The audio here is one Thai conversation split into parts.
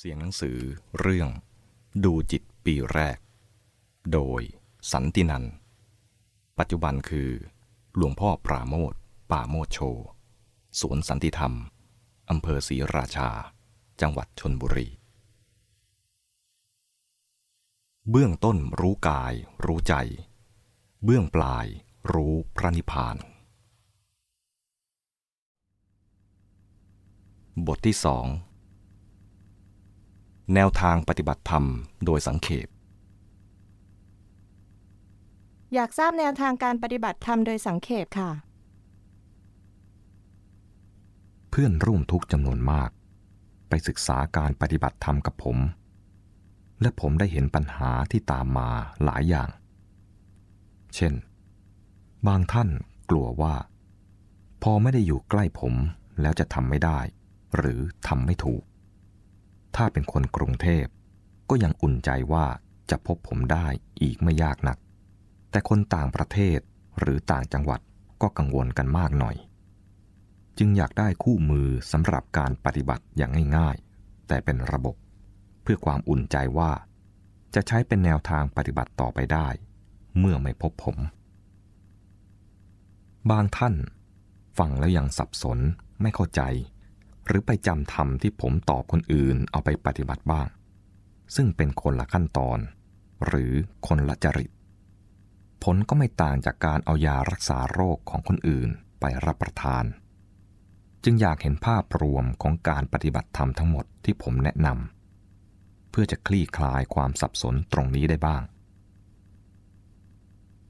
เสียงหนังสือเรื่อง ดูจิตปีแรก โดยสันตินัน ปัจจุบันคือ หลวงพ่อปราโมทป่าโมดโชสวนสันติธรรม อำเภอศรีราชา จังหวัดชนบุรี เบื้องต้นรู้กายรู้ใจ เบื้องปลายรู้พระนิพพาน บทที่สอง แนวทางปฏิบัติธรรมโดยสังเขป อยากทราบแนวทางการปฏิบัติธรรมโดยสังเขปค่ะ เพื่อนร่วมทุกข์จำนวนมาก ไปศึกษาการปฏิบัติธรรมกับผม และผมได้เห็นปัญหาที่ตามมาหลายอย่าง เช่น บางท่านกลัวว่า พอไม่ได้อยู่ใกล้ผมแล้วจะทำไม่ได้ หรือทำไม่ถูก ถ้าเป็นคนกรุงเทพ ก็ยังอุ่นใจว่าจะพบผมได้อีกไม่ยากนัก แต่คนต่างประเทศหรือต่างจังหวัดก็กังวลกันมากหน่อย จึงอยากได้คู่มือสำหรับการปฏิบัติอย่างง่ายๆ แต่เป็นระบบ เพื่อความอุ่นใจว่า จะใช้เป็นแนวทางปฏิบัติต่อไปได้ เมื่อไม่พบผม บางท่านฟังแล้วยังสับสนไม่เข้าใจ หรือไปจำธรรมที่ผมตอบคนอื่นเอาไปปฏิบัติบ้าง ซึ่งเป็นคนละขั้นตอน หรือคนละจริต ผลก็ไม่ต่างจากการเอายารักษาโรคของคนอื่นไปรับประทาน จึงอยากเห็นภาพรวมของการปฏิบัติธรรมทั้งหมดที่ผมแนะนำเพื่อจะคลี่คลายความสับสนตรงนี้ได้บ้าง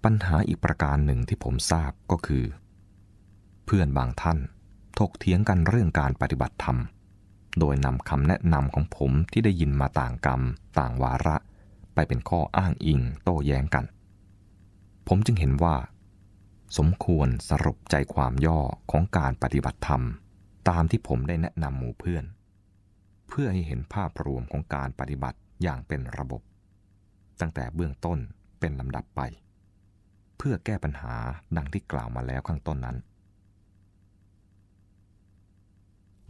ปัญหาอีกประการหนึ่งที่ผมทราบก็คือ เพื่อนบางท่าน ถกเถียงกันเรื่องการปฏิบัติธรรม โดยนำคำแนะนำของผมที่ได้ยินมาต่างกรรม ต่างวาระ ไปเป็นข้ออ้างอิงโต้แย้งกัน ผมจึงเห็นว่า สมควรสรุปใจความย่อของการปฏิบัติธรรม ตามที่ผมได้แนะนำหมู่เพื่อน เพื่อให้เห็นภาพรวมของการปฏิบัติอย่างเป็นระบบ ตั้งแต่เบื้องต้นเป็นลำดับไป เพื่อแก้ปัญหาดังที่กล่าวมาแล้วข้างต้นนั้น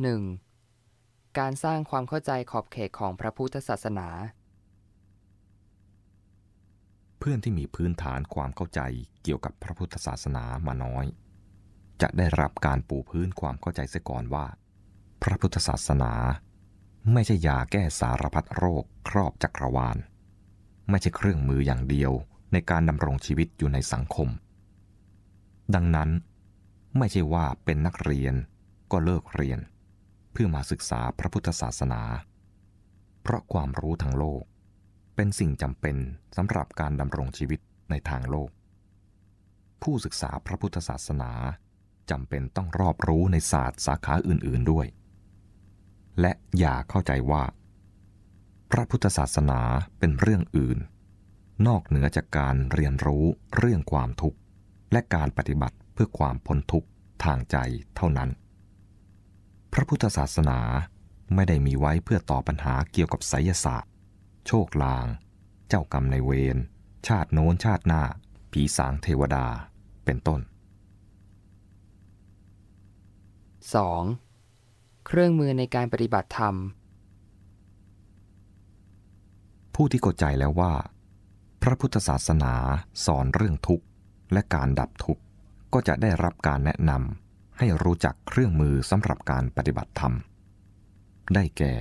1. การสร้างความเข้าใจขอบเขตของพระพุทธศาสนา เพื่อนที่มีพื้นฐานความเข้าใจเกี่ยวกับพระพุทธศาสนามาน้อย จะได้รับการปูพื้นความเข้าใจเสียก่อนว่า พระพุทธศาสนา ไม่ใช่ยาแก้สารพัดโรคครอบจักรวาล ไม่ใช่เครื่องมืออย่างเดียวในการดำรงชีวิตอยู่ในสังคม ดังนั้น ไม่ใช่ว่าเป็นนักเรียนก็เลิกเรียน พื่อมาศึกษาพระพุทธศาสนา เพราะความรู้ทางโลก เป็นสิ่งจำเป็นสำหรับการดำรงชีวิตในทางโลก ผู้ศึกษาพระพุทธศาสนาจำเป็นต้องรอบรู้ในศาสตร์สาขาอื่น ๆด้วย และอย่าเข้าใจว่า พระพุทธศาสนาเป็นเรื่องอื่น นอกเหนือจากการเรียนรู้เรื่องความทุกข์ และการปฏิบัติเพื่อความพ้นทุกข์ทางใจเท่านั้น พระพุทธศาสนาไม่ได้มีไว้เพื่อตอบปัญหาเกี่ยวกับไสยศาสตร์ โชคลาง เจ้ากรรมในายเวร ชาติโน้นชาติหน้า ผีสางเทวดา เป็นต้น 2. เครื่องมือในการปฏิบัติธรรม ผู้ที่เข้าใจแล้วว่า พระพุทธศาสนาสอนเรื่องทุกข์และการดับทุกข์ก็จะได้รับการแนะนำ ให้รู้จักเครื่องมือสำหรับการปฏิบัติธรรม ได้แก่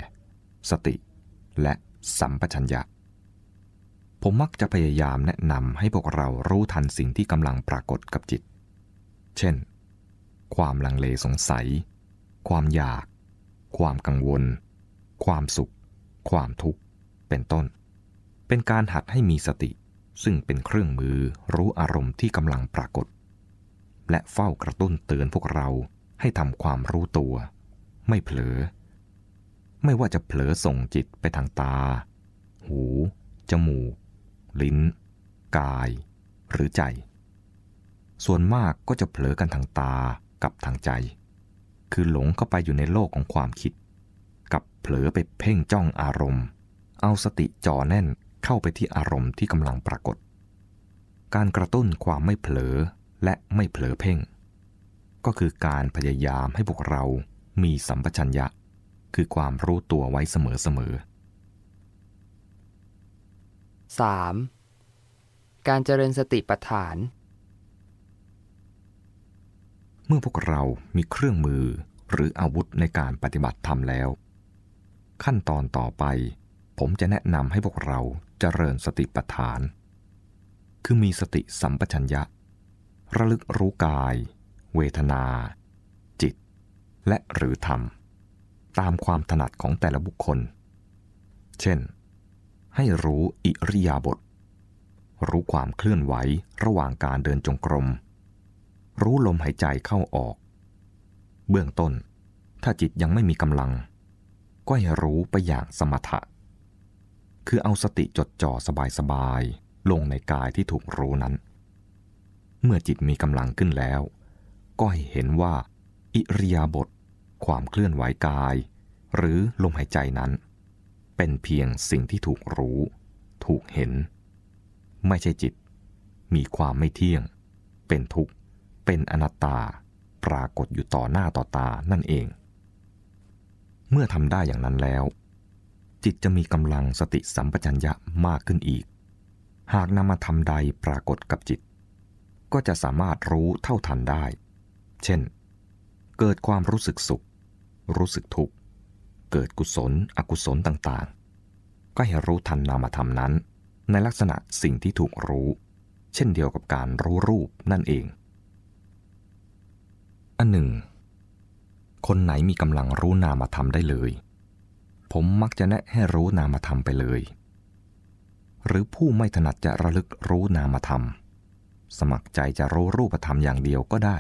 สติ และสัมปชัญญะ ผมมักจะพยายามแนะนำให้พวกเรารู้ทันสิ่งที่กำลังปรากฏกับจิต เช่น ความลังเลสงสัย ความอยาก ความกังวล ความสุข ความทุกข์ เป็นต้น เป็นการหัดให้มีสติ ซึ่งเป็นเครื่องมือรู้อารมณ์ที่กำลังปรากฏ และเฝ้ากระตุ้นเตือนพวกเราให้ทำความรู้ตัว ไม่เผลอ ไม่ว่าจะเผลอส่งจิตไปทางตา หู จมูก ลิ้น กาย หรือใจ ส่วนมากก็จะเผลอกันทางตากับทางใจ คือหลงเข้าไปอยู่ในโลกของความคิด กับเผลอไปเพ่งจ้องอารมณ์ เอาสติจ่อแน่นเข้าไปที่อารมณ์ที่กำลังปรากฏ การกระตุ้นความไม่เผลอ และไม่เผลอเพ่ง ก็คือการพยายามให้พวกเรามีสัมปชัญญะ คือความรู้ตัวไว้เสมอ 3. การเจริญสติปัฏฐานๆเมื่อพวกเรามีเครื่องมือหรืออาวุธในการปฏิบัติธรรมแล้ว ขั้นตอนต่อไป ผมจะแนะนำให้พวกเราเจริญสติปัฏฐาน คือมีสติสัมปชัญญะ ระลึกรู้กาย เวทนา จิต และหรือธรรม ตามความถนัดของแต่ละบุคคล เช่น ให้รู้อิริยาบถรู้ความเคลื่อนไหวระหว่างการเดินจงกรม รู้ลมหายใจเข้าออก เบื้องต้น ถ้าจิตยังไม่มีกำลัง ก็ให้รู้ไปอย่างสมถะ คือเอาสติจดจ่อสบายๆ ลงในกายที่ถูกรู้นั้น เมื่อจิตมีกำลังขึ้นแล้ว ก็ให้เห็นว่า อิริยาบถความเคลื่อนไหวกาย หรือลมหายใจนั้น เป็นเพียงสิ่งที่ถูกรู้ ถูกเห็น ไม่ใช่จิต มีความไม่เที่ยง เป็นทุกข์ เป็นอนัตตา ปรากฏอยู่ต่อหน้าต่อตานั่นเอง เมื่อทำได้อย่างนั้นแล้ว จิตจะมีกำลังสติสัมปชัญญะมากขึ้นอีก หากนำมาทำใดปรากฏกับจิต ก็จะสามารถรู้เท่าทันได้ เช่น เกิดความรู้สึกสุข รู้สึกทุกข์ เกิดกุศล อกุศลต่างๆ ก็ให้รู้ทันนามธรรมนั้น ในลักษณะสิ่งที่ถูกรู้ เช่นเดียวกับการรู้รูปนั่นเอง อันหนึ่ง คนไหนมีกำลังรู้นามธรรมได้เลย ผมมักจะแนะให้รู้นามธรรมไปเลย หรือผู้ไม่ถนัดจะระลึกรู้นามธรรม สมัครใจจะรู้รูปธรรมอย่างเดียวก็ได้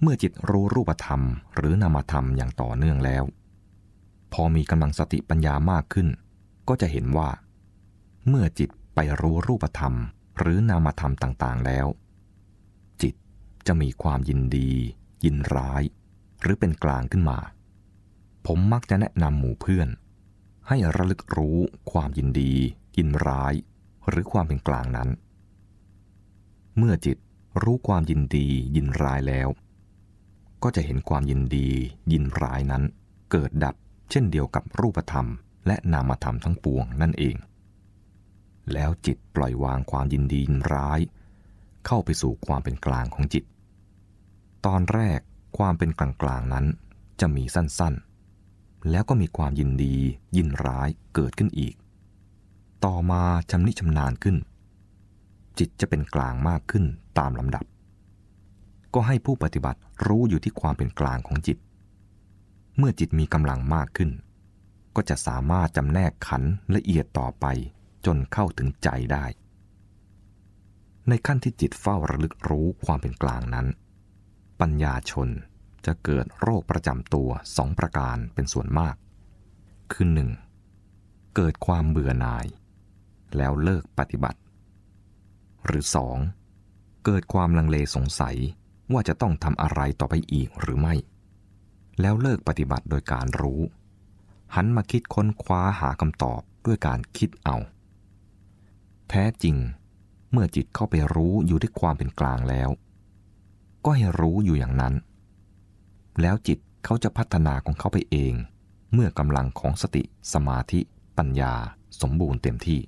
เมื่อจิตรู้รูปธรรมหรือนามธรรมอย่างต่อเนื่องแล้ว พอมีกำลังสติปัญญามากขึ้น ก็จะเห็นว่า เมื่อจิตไปรู้รูปธรรมหรือนามธรรมต่างๆแล้ว จิตจะมีความยินดี ยินร้าย หรือเป็นกลางขึ้นมา ผมมักจะแนะนำหมู่เพื่อน ให้ระลึกรู้ความยินดี ยินร้าย หรือความเป็นกลางนั้น เมื่อจิตรู้ความยินดียินร้ายแล้ว ก็จะเห็นความยินดียินร้ายนั้น เกิดดับเช่นเดียวกับรูปธรรม และนามธรรมทั้งปวงนั่นเอง แล้วจิตปล่อยวางความยินดียินร้าย เข้าไปสู่ความเป็นกลางของจิต ตอนแรกความเป็นกลางกลางนั้นจะมีสั้นๆ แล้วก็มีความยินดียินร้ายเกิดขึ้นอีก ต่อมาชำนิชำนาญขึ้น จิตจะเป็นกลางมากขึ้นตามลำดับ ก็ให้ผู้ปฏิบัติรู้อยู่ที่ความเป็นกลางของจิต เมื่อจิตมีกำลังมากขึ้น ก็จะสามารถจำแนกขันละเอียดต่อไปจนเข้าถึงใจได้ ในขั้นที่จิตเฝ้าระลึกรู้ความเป็นกลางนั้น ปัญญาชนจะเกิดโรคประจำตัวสองประการเป็นส่วนมาก คือหนึ่งเกิดความเบื่อหน่าย แล้วเลิกปฏิบัติ หรือสองเกิดความลังเลสงสัยว่าจะต้องทำอะไรต่อไปอีกหรือไม่ แล้วเลิกปฏิบัติโดยการรู้ หันมาคิดค้นคว้าหาคำตอบด้วยการคิดเอา แท้จริง เมื่อจิตเข้าไปรู้อยู่ที่ความเป็นกลางแล้ว ก็ให้รู้อยู่อย่างนั้น แล้วจิตเขาจะพัฒนาของเขาไปเอง เมื่อกำลังของสติสมาธิ ปัญญา สมบูรณ์เต็มที่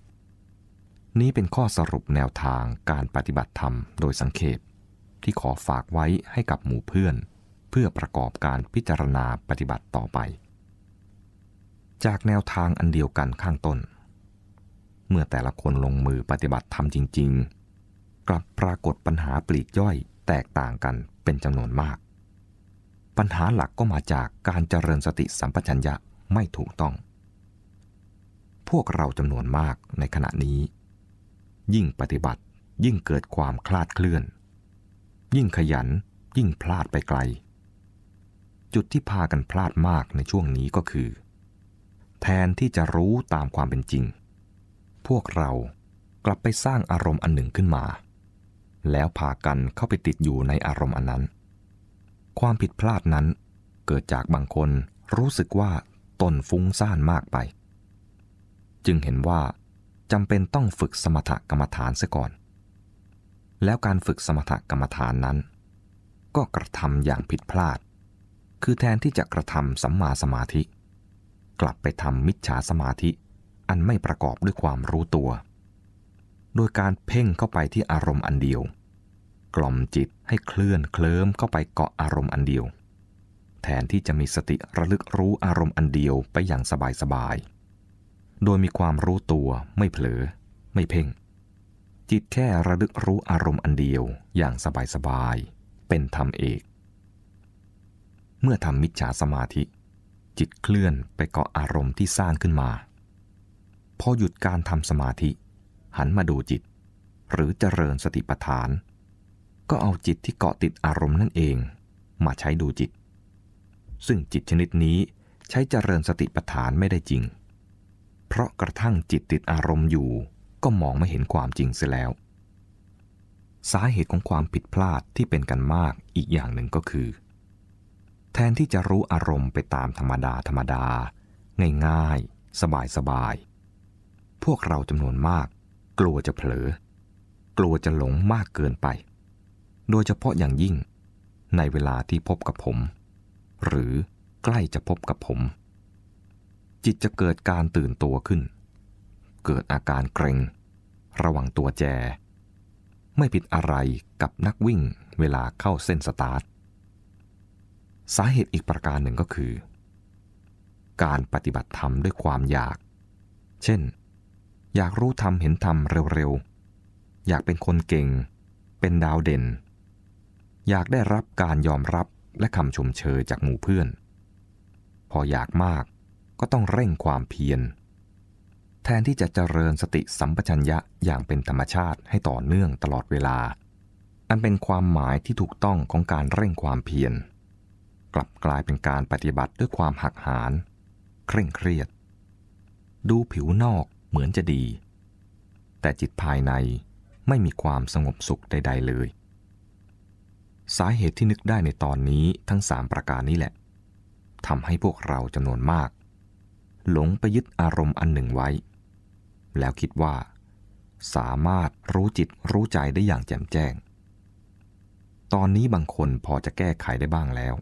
นี้เป็นข้อสรุปแนวทางการปฏิบัติธรรมโดยสังเขปที่ขอฝากไว้ให้กับหมู่เพื่อน เพื่อประกอบการพิจารณาปฏิบัติต่อไป จากแนวทางอันเดียวกันข้างต้น เมื่อแต่ละคนลงมือปฏิบัติธรรมจริง ๆ กลับปรากฏปัญหาปลีกย่อยแตกต่างกันเป็นจำนวนมาก ปัญหาหลักก็มาจากการเจริญสติสัมปชัญญะไม่ถูกต้อง พวกเราจำนวนมากในขณะนี้ ยิ่งปฏิบัติ ยิ่งเกิดความคลาดเคลื่อน ยิ่งขยัน ยิ่งพลาดไปไกล จุดที่พากันพลาดมากในช่วงนี้ก็คือ แทนที่จะรู้ตามความเป็นจริง พวกเรากลับไปสร้างอารมณ์อันหนึ่งขึ้นมา แล้วพากันเข้าไปติดอยู่ในอารมณ์อันนั้น ความผิดพลาดนั้นเกิดจากบางคนรู้สึกว่าตนฟุ้งซ่านมากไป จึงเห็นว่า จำเป็นต้องฝึกสมถกรรมฐานซะก่อน แล้วการฝึกสมถกรรมฐานนั้น ก็กระทำอย่างผิดพลาด คือแทนที่จะกระทำสัมมาสมาธิ กลับไปทำมิจฉาสมาธิ อันไม่ประกอบด้วยความรู้ตัว โดยการเพ่งเข้าไปที่อารมณ์อันเดียว กล่อมจิตให้เคลื่อนเคลิ้มเข้าไปเกาะอารมณ์อันเดียว แทนที่จะมีสติระลึกรู้อารมณ์อันเดียวไปอย่างสบายๆ โดยมีความรู้ตัวไม่เผลอ ไม่เพ่ง จิตแค่ระลึกรู้อารมณ์อันเดียวอย่างสบายๆ เป็นธรรมเอก เมื่อทำมิจฉาสมาธิ จิตเคลื่อนไปเกาะอารมณ์ที่สร้างขึ้นมา พอหยุดการทำสมาธิ หันมาดูจิต หรือเจริญสติปัฏฐาน ก็เอาจิตที่เกาะติดอารมณ์นั่นเอง มาใช้ดูจิต ซึ่งจิตชนิดนี้ใช้เจริญสติปัฏฐานไม่ได้จริง เพราะกระทั่งจิตติดอารมณ์อยู่ ก็มองไม่เห็นความจริงเสียแล้ว สาเหตุของความผิดพลาดที่เป็นกันมากอีกอย่างหนึ่งก็คือ แทนที่จะรู้อารมณ์ไปตามธรรมดาธรรมดา ง่ายๆ สบายๆพวกเราจำนวนมาก กลัวจะเผลอ กลัวจะหลงมากเกินไป โดยเฉพาะอย่างยิ่ง ในเวลาที่พบกับผม หรือใกล้จะพบกับผม จิตจะเกิดการตื่นตัวขึ้น เกิดอาการเกรงระวังตัวแจ ไม่ผิดอะไรกับนักวิ่งเวลาเข้าเส้นสตาร์ท สาเหตุอีกประการหนึ่งก็คือ การปฏิบัติธรรมด้วยความอยาก เช่น อยากรู้ธรรมเห็นธรรมเร็วๆ อยากเป็นคนเก่ง เป็นดาวเด่น อยากได้รับการยอมรับและคำชมเชยจากหมู่เพื่อน พออยากมาก ก็ต้องเร่งความเพียร แทนที่จะเจริญสติสัมปชัญญะอย่างเป็นธรรมชาติให้ต่อเนื่องตลอดเวลา อันเป็นความหมายที่ถูกต้องของการเร่งความเพียร กลับกลายเป็นการปฏิบัติด้วยความหักหานเคร่งเครียด ดูผิวนอกเหมือนจะดี แต่จิตภายในไม่มีความสงบสุขใด ๆ เลย สาเหตุที่นึกได้ในตอนนี้ทั้งสามประการนี้แหละทำให้พวกเราจำนวนมาก หลงไปยึดอารมณ์อันหนึ่งไว้ แล้วคิดว่า สามารถรู้จิตรู้ใจได้อย่างแจ่มแจ้ง ตอนนี้บางคนพอจะแก้ไขได้บ้างแล้ว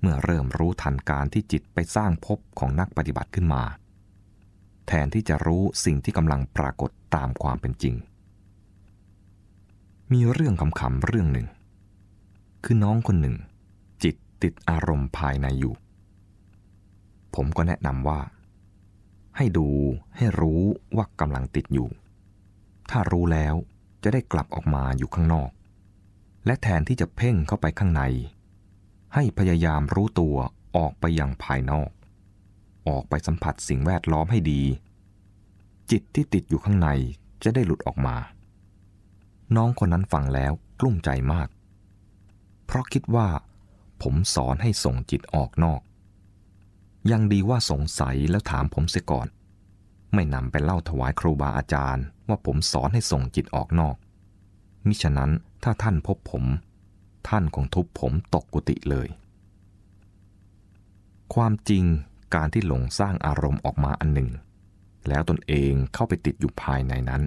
เมื่อเริ่มรู้ทันการที่จิตไปสร้างภพของนักปฏิบัติขึ้นมา แทนที่จะรู้สิ่งที่กำลังปรากฏตามความเป็นจริง มีเรื่องคำๆเรื่องหนึ่ง คือน้องคนหนึ่ง จิตติดอารมณ์ภายในอยู่ ผมก็แนะนำว่า ให้ดูให้รู้ว่ากำลังติดอยู่ ถ้ารู้แล้วจะได้กลับออกมาอยู่ข้างนอก และแทนที่จะเพ่งเข้าไปข้างใน ให้พยายามรู้ตัวออกไปยังภายนอก ออกไปสัมผัสสิ่งแวดล้อมให้ดี จิตที่ติดอยู่ข้างในจะได้หลุดออกมา น้องคนนั้นฟังแล้วกลุ้มใจมาก เพราะคิดว่าผมสอนให้ส่งจิตออกนอก ยังดีว่าสงสัยแล้วถามผมเสียก่อน ไม่นำไปเล่าถวายครูบาอาจารย์ ว่าผมสอนให้ส่งจิตออกนอก มิฉะนั้นถ้าท่านพบผม ท่านคงทุบผมตกกุฏิเลย ความจริงการที่หลงสร้างอารมณ์ออกมาอันหนึ่ง แล้วตนเองเข้าไปติดอยู่ภายในนั้น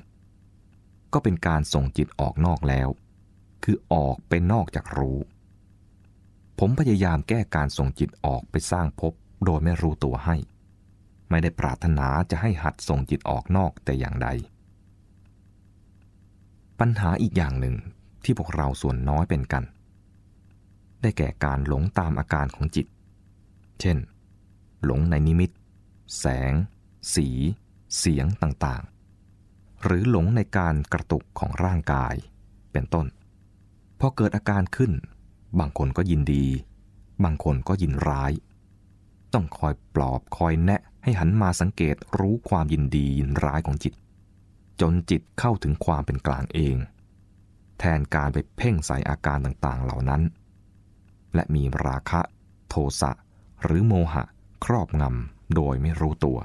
ก็เป็นการส่งจิตออกนอกแล้ว คือออกไปนอกจากรู้ ผมพยายามแก้การส่งจิตออกไปสร้างภพ โดยไม่รู้ตัวให้ ไม่ได้ปรารถนาจะให้หัดส่งจิตออกนอกแต่อย่างใด ปัญหาอีกอย่างหนึ่งที่พวกเราส่วนน้อยเป็นกัน ได้แก่การหลงตามอาการของจิต เช่น หลงในนิมิต แสง สี เสียงต่างๆ หรือหลงในการกระตุกของร่างกาย เป็นต้น พอเกิดอาการขึ้น บางคนก็ยินดี บางคนก็ยินร้าย ต้องคอยปลอบคอยแนะให้หันมาสังเกตรู้ความยินดียินร้ายของจิต จนจิตเข้าถึงความเป็นกลางเอง แทนการไปเพ่งใส่อาการต่างๆเหล่านั้น และมีราคะโทสะหรือโมหะครอบงำโดยไม่รู้ตัว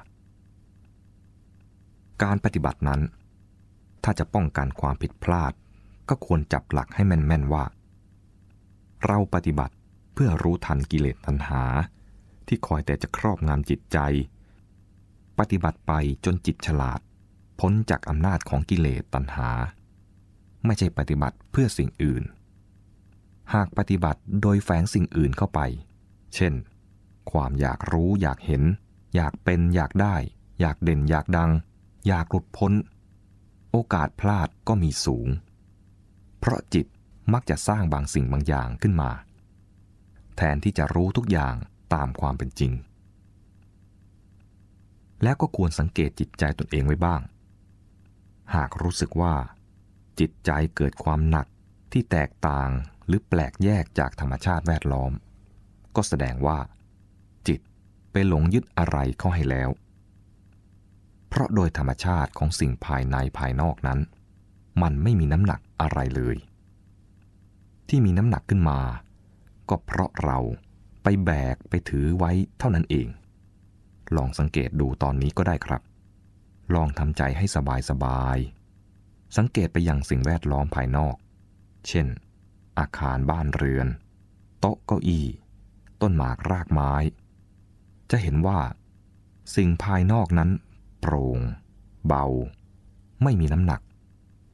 การปฏิบัตินั้น ถ้าจะป้องกันความผิดพลาด ก็ควรจับหลักให้แม่น ๆ ว่า เราปฏิบัติเพื่อรู้ทันกิเลสตัณหา ที่คอยแต่จะครอบงำจิตใจ ปฏิบัติไปจนจิตฉลาด พ้นจากอำนาจของกิเลสตัณหา ไม่ใช่ปฏิบัติเพื่อสิ่งอื่น หากปฏิบัติโดยแฝงสิ่งอื่นเข้าไป เช่น ความอยากรู้อยากเห็น อยากเป็นอยากได้ อยากเด่นอยากดัง อยากหลุดพ้น โอกาสพลาดก็มีสูง เพราะจิตมักจะสร้างบางสิ่งบางอย่างขึ้นมา แทนที่จะรู้ทุกอย่าง ตามความเป็นจริง แล้วก็ควรสังเกตจิตใจตนเองไว้บ้าง หากรู้สึกว่า จิตใจเกิดความหนักที่แตกต่างหรือแปลกแยกจากธรรมชาติแวดล้อม ก็แสดงว่า จิตไปหลงยึดอะไรเข้าให้แล้ว เพราะโดยธรรมชาติของสิ่งภายในภายนอกนั้น มันไม่มีน้ำหนักอะไรเลย ที่มีน้ำหนักขึ้นมา ก็เพราะเรา ไปแบกไปถือไว้เท่านั้นเอง ลองสังเกตดูตอนนี้ก็ได้ครับ ลองทำใจให้สบายสบายๆสังเกตไปยังสิ่งแวดล้อมภายนอก เช่น อาคารบ้านเรือน โต๊ะเก้าอี้ ต้นหมากรากไม้ จะเห็นว่า สิ่งภายนอกนั้น โปร่ง เบา ไม่มีน้ำหนัก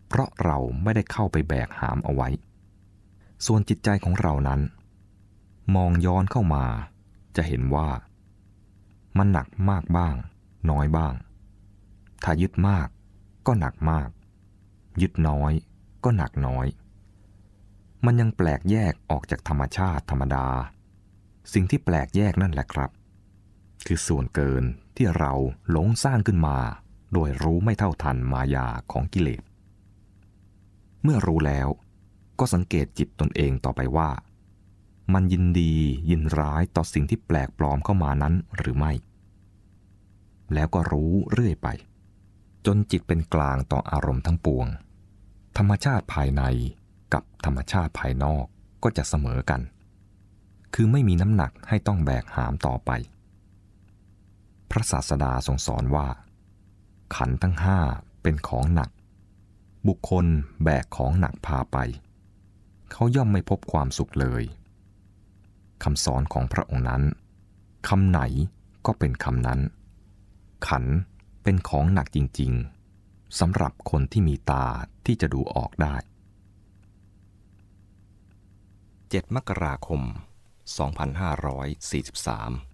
เพราะเราไม่ได้เข้าไปแบกหามเอาไว้ ส่วนจิตใจของเรานั้น มองย้อนเข้ามา จะเห็นว่า มันหนักมากบ้าง น้อยบ้าง ถ้ายึดมากก็หนักมาก ยึดน้อยก็หนักน้อย มันยังแปลกแยกออกจากธรรมชาติธรรมดา สิ่งที่แปลกแยกนั่นแหละครับ คือส่วนเกินที่เราหลงสร้างขึ้นมา โดยรู้ไม่เท่าทันมายาของกิเลส เมื่อรู้แล้วก็สังเกตจิตตนเองต่อไปว่า มันยินดียินร้ายต่อสิ่งที่แปลกปลอมเข้ามานั้นหรือไม่ แล้วก็รู้เรื่อยไป จนจิตเป็นกลางต่ออารมณ์ทั้งปวง ธรรมชาติภายในกับธรรมชาติภายนอกก็จะเสมอกัน คือไม่มีน้ำหนักให้ต้องแบกหามต่อไป พระศาสดาทรงสอนว่า ขันธ์ทั้งห้าเป็นของหนัก บุคคลแบกของหนักพาไป เขาย่อมไม่พบความสุขเลย คำสอนของพระองค์นั้นคำไหนก็เป็นคำนั้น ขันเป็นของหนักจริงๆสำหรับคนที่มีตาที่จะดูออกได้ 7 มกราคม 2543